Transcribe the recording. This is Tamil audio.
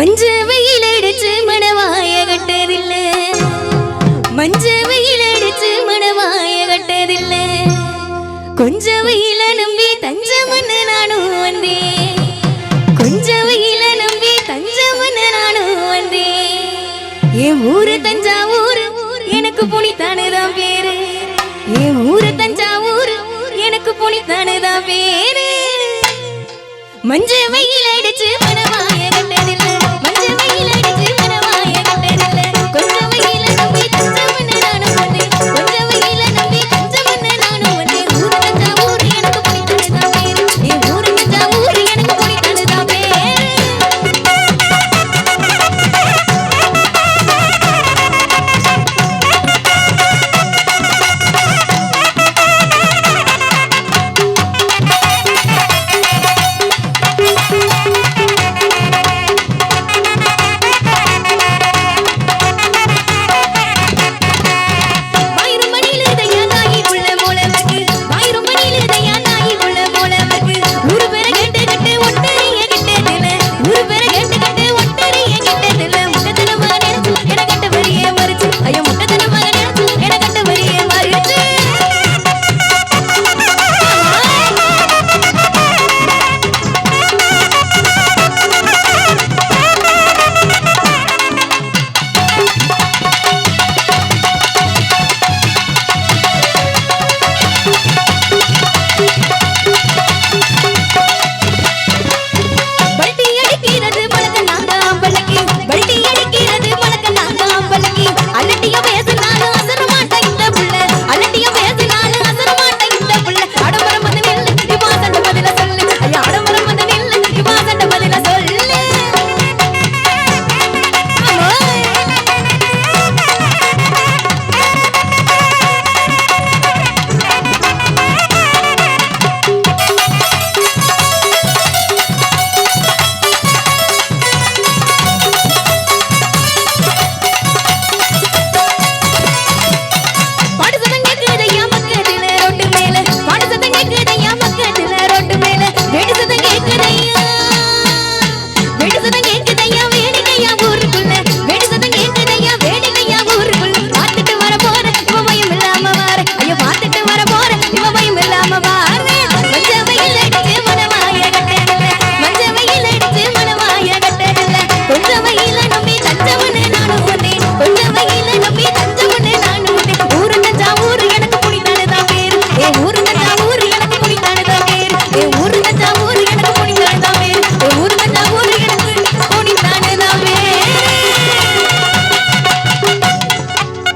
மஞ்ச வெயில் அடிச்சு மணவாய கட்டதில்ல. மஞ்ச வெயில் அடிச்சு மணவாய கட்டதில்ல. கொஞ்ச வெயில நம்பி தஞ்சமன்னு நானும் வந்தேன். கொஞ்ச வெயில நம்பி தஞ்சமன்னு நானும் வந்தேன். என் ஊரு தஞ்சாவூர் எனக்கு புனித்தானே பேரு. என் ஊரு தஞ்சாவூர் எனக்கு புனித்தானே தான் பேரு. மஞ்ச வெயில் அடிச்சு மணவாய கட்ட Where is it?